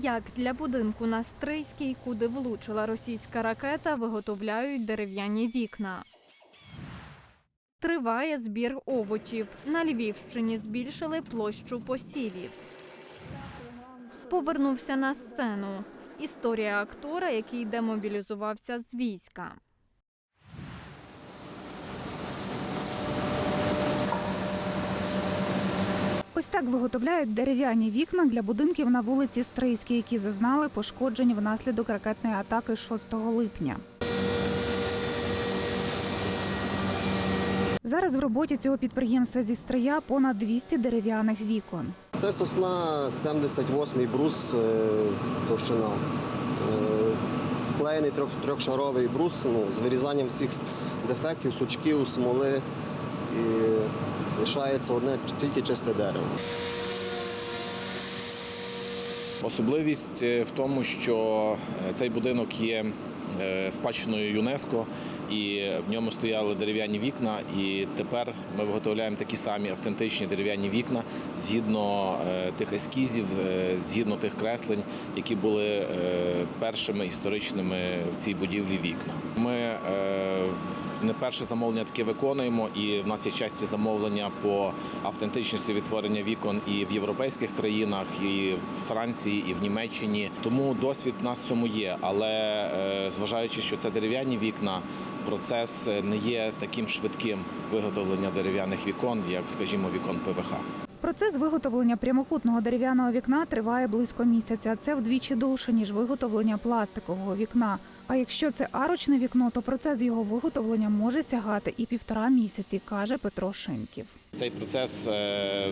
Як для будинку на Стрийській, куди влучила російська ракета, виготовляють дерев'яні вікна. Триває збір овочів. На Львівщині збільшили площу посівів. Повернувся на сцену. Історія актора, який демобілізувався з війська. Ось так виготовляють дерев'яні вікна для будинків на вулиці Стрийській, які зазнали пошкоджень внаслідок ракетної атаки 6 липня. Зараз в роботі цього підприємства зі Стрия понад 200 дерев'яних вікон. Це сосна 78-й брус е, товщина. Е, Вклеєний трьохшаровий брус ну, з вирізанням всіх дефектів, сучків, смоли. І лишається одне тільки чисте дерево. Особливість е, в тому, що е, цей будинок є е, спадщиною ЮНЕСКО, і в ньому стояли дерев'яні вікна. І тепер ми виготовляємо такі самі автентичні дерев'яні вікна згідно тих ескізів, згідно тих креслень, які були першими історичними в цій будівлі вікна. Ми не перше замовлення таке виконуємо, і в нас є часті замовлення по автентичності відтворення вікон і в європейських країнах, і в Франції, і в Німеччині. Тому досвід в нас в цьому є. Але е, зважаючи, що це дерев'яні вікна, процес не є таким швидким виготовлення дерев'яних вікон, як, скажімо, вікон ПВХ. Процес виготовлення прямокутного дерев'яного вікна триває близько місяця. Це вдвічі довше, ніж виготовлення пластикового вікна. А якщо це арочне вікно, то процес його виготовлення може сягати і півтора місяці, каже Петро Шинків. Цей процес е,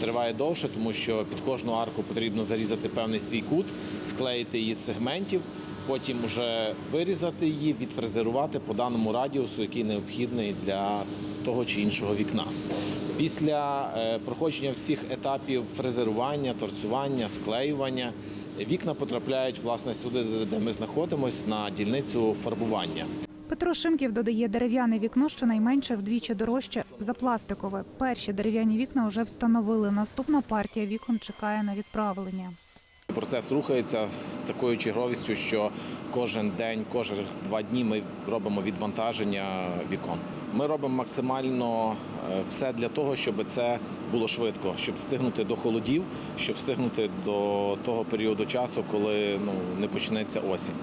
триває довше, тому що під кожну арку потрібно зарізати певний свій кут, склеїти її з сегментів, потім вже вирізати її, відфрезерувати по даному радіусу, який необхідний для того чи іншого вікна. Після е, проходження всіх етапів фрезерування, торцювання, склеювання, вікна потрапляють власне сюди, де ми знаходимося, на дільницю фарбування. Петро Шимків додає дерев'яне вікно щонайменше вдвічі дорожче за пластикове. Перші дерев'яні вікна вже встановили. Наступна партія вікон чекає на відправлення. Процес рухається з такою черговістю, що кожен день, кожен два дні ми робимо відвантаження вікон. Ми робимо максимально е, все для того, щоб це було швидко, щоб встигнути до холодів, щоб встигнути до того періоду часу, коли ну, не почнеться осінь.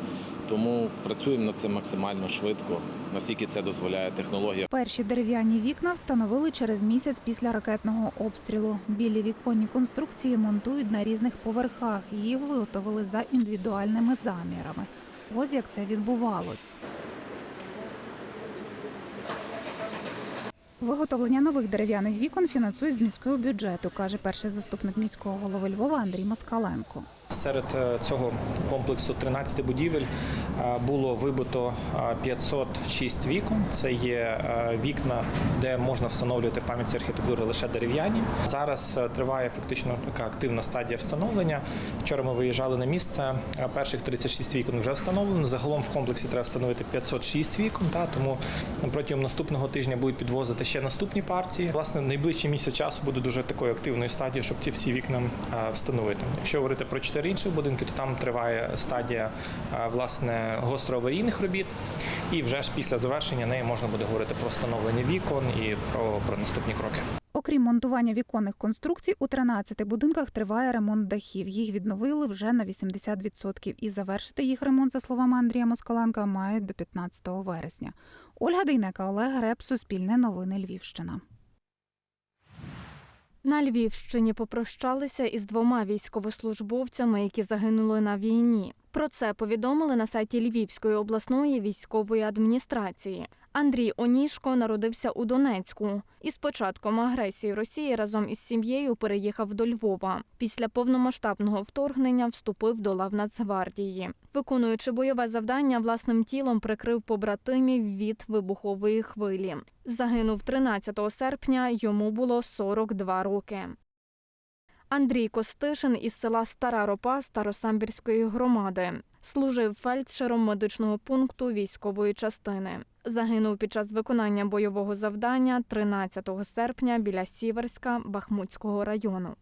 Тому працюємо над цим максимально швидко, наскільки це дозволяє технологія. Перші дерев'яні вікна встановили через місяць після ракетного обстрілу. Білі віконні конструкції монтують на різних поверхах. Їх виготовили за індивідуальними замірами. Ось як це відбувалось. Виготовлення нових дерев'яних вікон фінансують з міського бюджету, каже перший заступник міського голови Львова Андрій Москаленко. Серед е, цього комплексу 13 будівель е, було вибито е, 506 вікон. Це є е, вікна, де можна встановлювати в пам'ятці архітектури лише дерев'яні. Зараз е, триває фактично така активна стадія встановлення. Вчора ми виїжджали на місце. е, Перших 36 вікон вже встановлено. Загалом в комплексі треба встановити 506 вікон. Та тому протягом наступного тижня будуть підвозити ще наступні партії. Власне, найближчий місяць часу буде дуже такою активною стадією, щоб ці всі вікна е, встановити. Якщо говорити про чотири інших будинки, то там триває стадія е, власне гостроаварійних робіт, і вже ж після завершення неї можна буде говорити про встановлення вікон і про, про наступні кроки. Окрім монтування віконних конструкцій, у 13 будинках триває ремонт дахів. Їх відновили вже на 80%. І завершити їх ремонт, за словами Андрія Москаленка, мають до 15 вересня. Ольга Дейнека, Олег Греб, Суспільне новини Львівщина. На Львівщині попрощалися із двома військовослужбовцями, які загинули на війні. Про це повідомили на сайті Львівської обласної військової адміністрації. Андрій Онішко народився у Донецьку і з початком агресії Росії разом із сім'єю переїхав до Львова. Після повномасштабного вторгнення вступив до лав Нацгвардії. Виконуючи бойове завдання, власним тілом прикрив побратимів від вибухової хвилі. Загинув 13 серпня. Йому було 42 роки. Андрій Костишин із села Стара Ропа Старосамбірської громади. Служив фельдшером медичного пункту військової частини. Загинув під час виконання бойового завдання 13 серпня біля Сіверська Бахмутського району.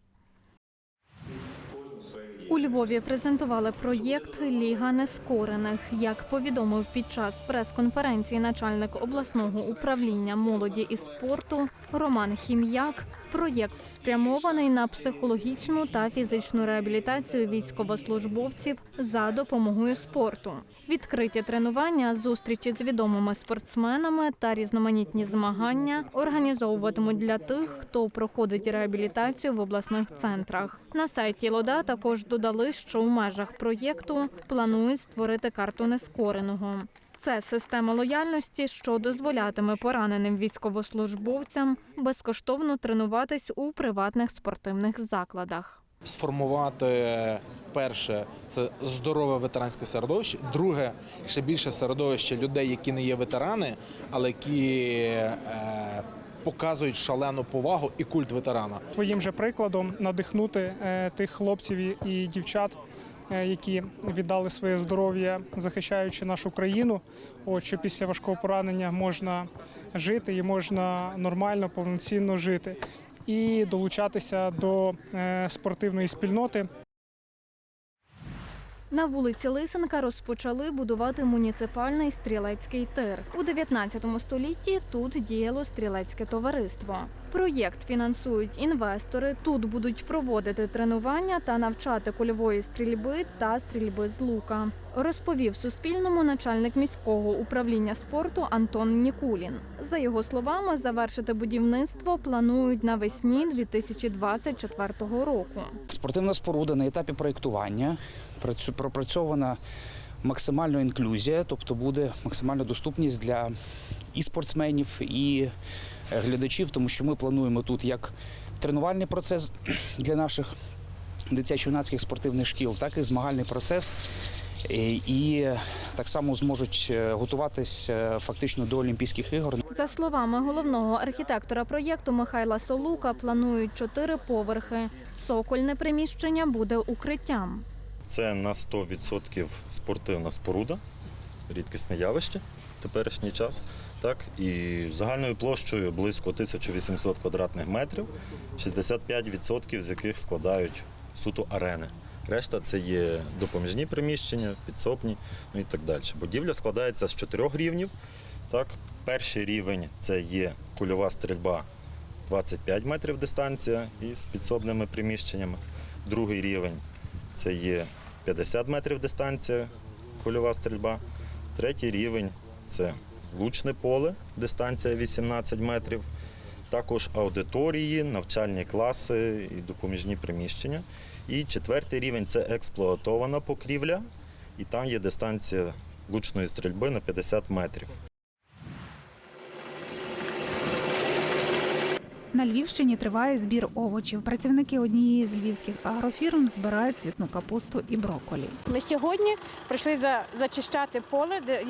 У Львові презентували проєкт Ліга нескорених. Як повідомив під час прес-конференції начальник обласного управління молоді і спорту Роман Хім'як, проєкт спрямований на психологічну та фізичну реабілітацію військовослужбовців за допомогою спорту. Відкриті тренування, зустрічі з відомими спортсменами та різноманітні змагання організовуватимуть для тих, хто проходить реабілітацію в обласних центрах. На сайті Лода також додали, що у межах проєкту планують створити карту нескореного. Це система лояльності, що дозволятиме пораненим військовослужбовцям безкоштовно тренуватись у приватних спортивних закладах. сформувати перше це здорове ветеранське середовище. Друге, ще більше середовище людей, які не є ветерани, але які е, показують шалену повагу і культ ветерана. своїм же прикладом надихнути е, тих хлопців і- дівчат, е, які віддали своє здоров'я, захищаючи нашу країну. От що після важкого поранення можна жити і можна нормально, повноцінно жити. І долучатися до е, спортивної спільноти. На вулиці Лисенка розпочали будувати муніципальний стрілецький тир. У 19 столітті тут діяло стрілецьке товариство. Проєкт фінансують інвестори. Тут будуть проводити тренування та навчати кульової стрільби та стрільби з лука. Розповів Суспільному начальник міського управління спорту Антон Нікулін. За його словами, завершити будівництво планують навесні 2024 року. Спортивна споруда на етапі проєктування пропрацьована максимальна інклюзія, тобто буде максимальна доступність для і спортсменів, і е, глядачів, тому що ми плануємо тут як тренувальний процес для наших дитячо-юнацьких спортивних шкіл, так і змагальний процес. Е, І так само зможуть е, готуватись е, фактично до Олімпійських ігор. За словами головного архітектора проєкту Михайла Солука, планують чотири поверхи. Цокольне приміщення буде укриттям. Це на 100% спортивна споруда, рідкісне явище в теперішній час. Так, і загальною площею близько 1800 квадратних метрів, 65% з яких складають суто арени. Решта це є допоміжні приміщення, підсобні, ну і так далі. Будівля складається з чотирьох рівнів. Так. Перший рівень це є кульова стрільба 25 метрів дистанція із підсобними приміщеннями. Другий рівень це є 50 метрів дистанція, кульова стрільба. Третій рівень це лучне поле, дистанція 18 метрів. Також аудиторії, навчальні класи і допоміжні приміщення. І четвертий рівень це експлуатована покрівля, і там є дистанція лучної стрільби на 50 метрів. На Львівщині триває збір овочів. Працівники однієї з львівських агрофірм збирають цвітну капусту і брокколі. Ми сьогодні прийшли за, зачищати поле, де,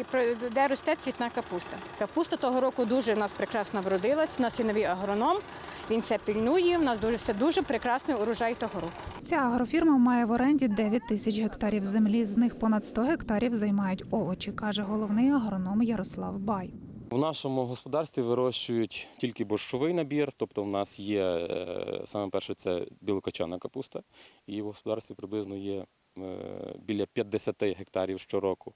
де росте цвітна капуста. Капуста того року дуже в нас прекрасно вродилась. У нас є новий агроном, він це пільнує. У нас дуже це дуже прекрасний урожай того року. Ця агрофірма має в оренді 9 тисяч гектарів землі. З них понад 100 гектарів займають овочі, каже головний агроном Ярослав Бай. В нашому господарстві вирощують тільки борщовий набір, тобто в нас є е, саме перше це білокочана капуста, і в господарстві приблизно є е, біля 50 гектарів щороку.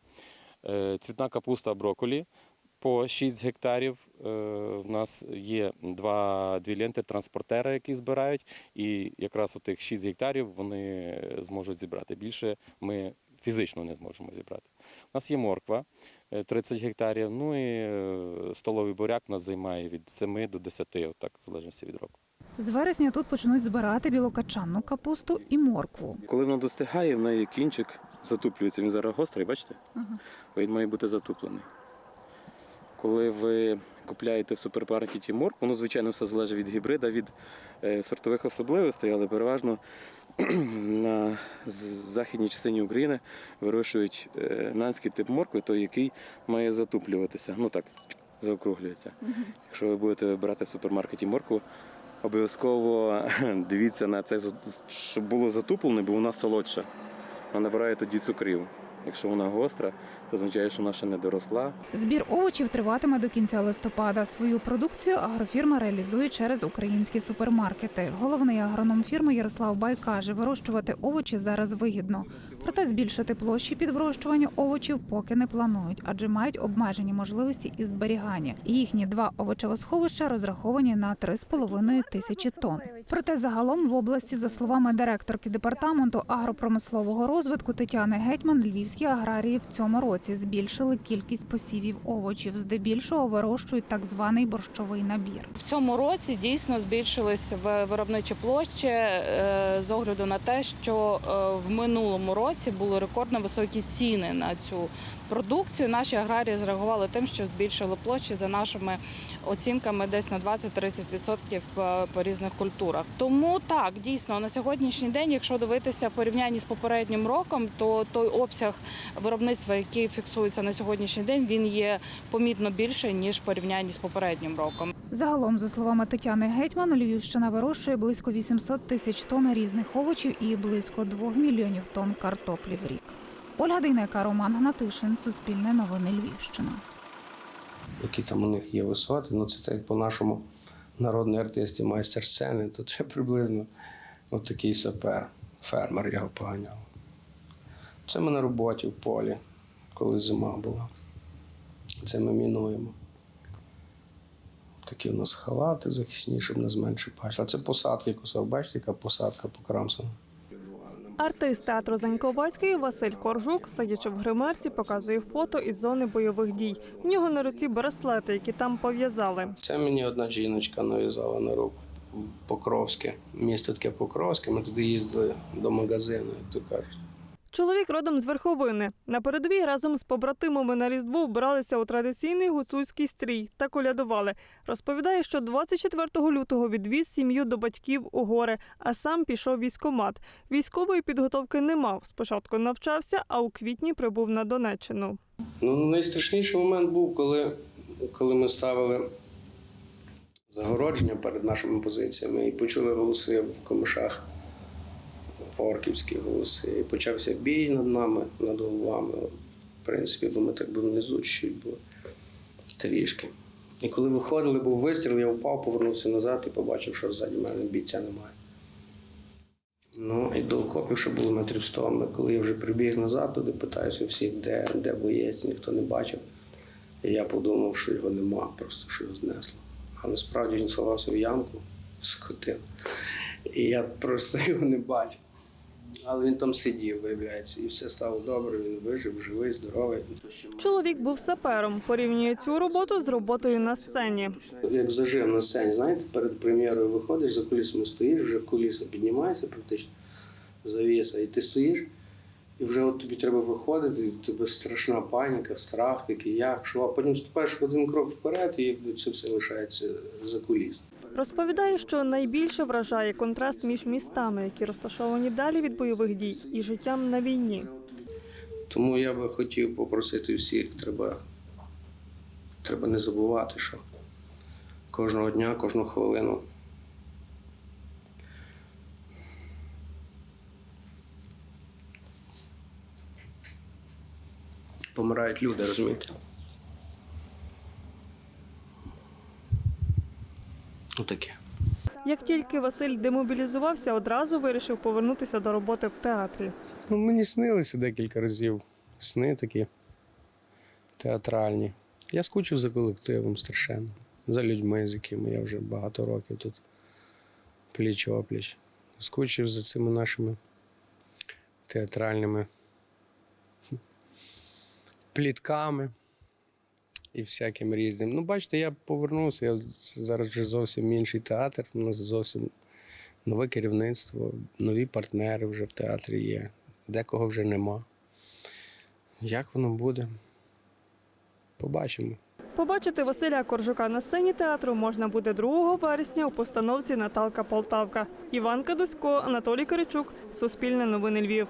Е, Цвітна капуста броколі по 6 гектарів. В нас є два, дві ленти транспортера, які збирають, і якраз у тих 6 гектарів вони зможуть зібрати. Більше ми фізично не зможемо зібрати. У нас є морква. Е, 30 гектарів. Ну і е, столовий буряк у нас займає від 7 до 10, отак, в залежності від року. З вересня тут почнуть збирати білокачанну капусту і моркву. Коли вона достигає, в неї кінчик затуплюється. Він зараз гострий, бачите? Він має бути затуплений. Коли ви купляєте в супермаркеті моркву, ну, звичайно, все залежить від гібрида, від е, сортових особливостей, але переважно на західній частині України вирощують е, нанський тип моркви, той, який має затуплюватися. Ну так, заокруглюється. Якщо ви будете вибирати в супермаркеті моркву, обов'язково дивіться на це, щоб було затуплене, бо вона солодша. Вона набирає тоді цукрів. Якщо вона гостра, то означає, що вона ще не доросла. Збір овочів триватиме до кінця листопада. Свою продукцію агрофірма реалізує через українські супермаркети. Головний агроном фірми Ярослав Бай каже, вирощувати овочі зараз вигідно. Проте збільшити площі під вирощування овочів поки не планують, адже мають обмежені можливості із зберігання. Їхні два овочевосховища розраховані на 3,5 тисячі тонн. Проте загалом в області, за словами директорки департаменту агропромислового розвитку Тетяни Гетьман, львівські аграрії в цьому році збільшили кількість посівів овочів. Здебільшого вирощують так званий борщовий набір. В цьому році дійсно збільшились в- виробничі площі е, з огляду на те, що е, в минулому році були рекордно високі ціни на цю продукцію. Наші аграрії зреагували тим, що збільшили площі за нашими оцінками десь на 20-30% по- по різних культурах. Тому так дійсно на сьогоднішній день, якщо дивитися порівнянні з попереднім роком, то той обсяг виробництва, який фіксується на сьогоднішній день, він є помітно більший ніж в порівнянні з попереднім роком. Загалом, за словами Тетяни Гетьман, Львівщина вирощує близько 800 тисяч тонн різних овочів і близько 2 мільйонів тонн картоплі в рік. Ольга Дейнека, Роман Гнатишин, Суспільне новини Львівщина. які там у них є висоти. Ну, це так по-нашому народний артист і майстер сцени, то це приблизно от такий сапер, фермер його поганяв. Це ми на роботі в полі, коли зима була. Це ми мінуємо. Такі у нас халати захисні, щоб нас менше бачили. А це посадки кусок. Бачите, яка посадка по покрамсана. Артист театру Заньковацької Василь Коржук, сидячи в гримерці, показує фото із зони бойових дій. В нього на руці браслети, які там пов'язали. Це мені одна жіночка нав'язала на руку. Покровське. Місто таке Покровське. Ми туди їздили до магазину, як то кажуть. Чоловік родом з Верховини. На передовій разом з побратимами на Різдво вбиралися у традиційний гуцульський стрій та колядували. Розповідає, що 24 лютого відвіз сім'ю до батьків у гори, а сам пішов в військкомат. Військової підготовки не мав. Спочатку навчався, а у квітні прибув на Донеччину. Ну, найстрашніший момент був, коли, коли ми ставили загородження перед нашими позиціями і почули голоси в комишах, орківські голоси. І почався бій над нами, над головами. В принципі, бо ми так би внизу чуть були трішки. І коли виходили, був вистріл, я впав, повернувся назад і побачив, що ззаді мене бійця немає. Ну, і до окопів ще було метрів 100. Ми, коли я вже прибіг назад, туди питаюся у всіх, де, де боєць, ніхто не бачив. І я подумав, що його нема, просто що його знесло. А насправді він сховався в ямку скотин. І я просто його не бачив. Але він там сидів, виявляється, і все стало добре, він вижив, живий, здоровий. Чоловік був сапером. Порівнює цю роботу з роботою на сцені. Як зажив на сцені, знаєте, перед прем'єрою виходиш, за кулісами стоїш, вже куліса піднімається практично, завіса, і ти стоїш, і вже от тобі треба виходити, і тебе страшна паніка, страх такий, як, що, а потім ступаєш в один крок вперед, і це все лишається за куліс. Розповідає, що найбільше вражає контраст між містами, які розташовані далі від бойових дій, і життям на війні. Тому я би хотів попросити всіх, треба, треба не забувати, що кожного дня, кожну хвилину. Помирають люди, розумієте? Отаке. Як тільки Василь демобілізувався, одразу вирішив повернутися до роботи в театрі. Ну, мені снилося декілька разів. Сни такі театральні. Я скучив за колективом страшенно, за людьми, з якими я вже багато років тут пліч опліч. Скучив за цими нашими театральними плітками і всяким різним. Ну, бачите, я повернувся. Я зараз вже зовсім інший театр. У нас зовсім нове керівництво, нові партнери вже в театрі є. Декого вже нема. Як воно буде? Побачимо. Побачити Василя Коржука на сцені театру можна буде 2 вересня у постановці Наталка Полтавка. Іван Кадусько, Анатолій Киричук, Суспільне новини Львів.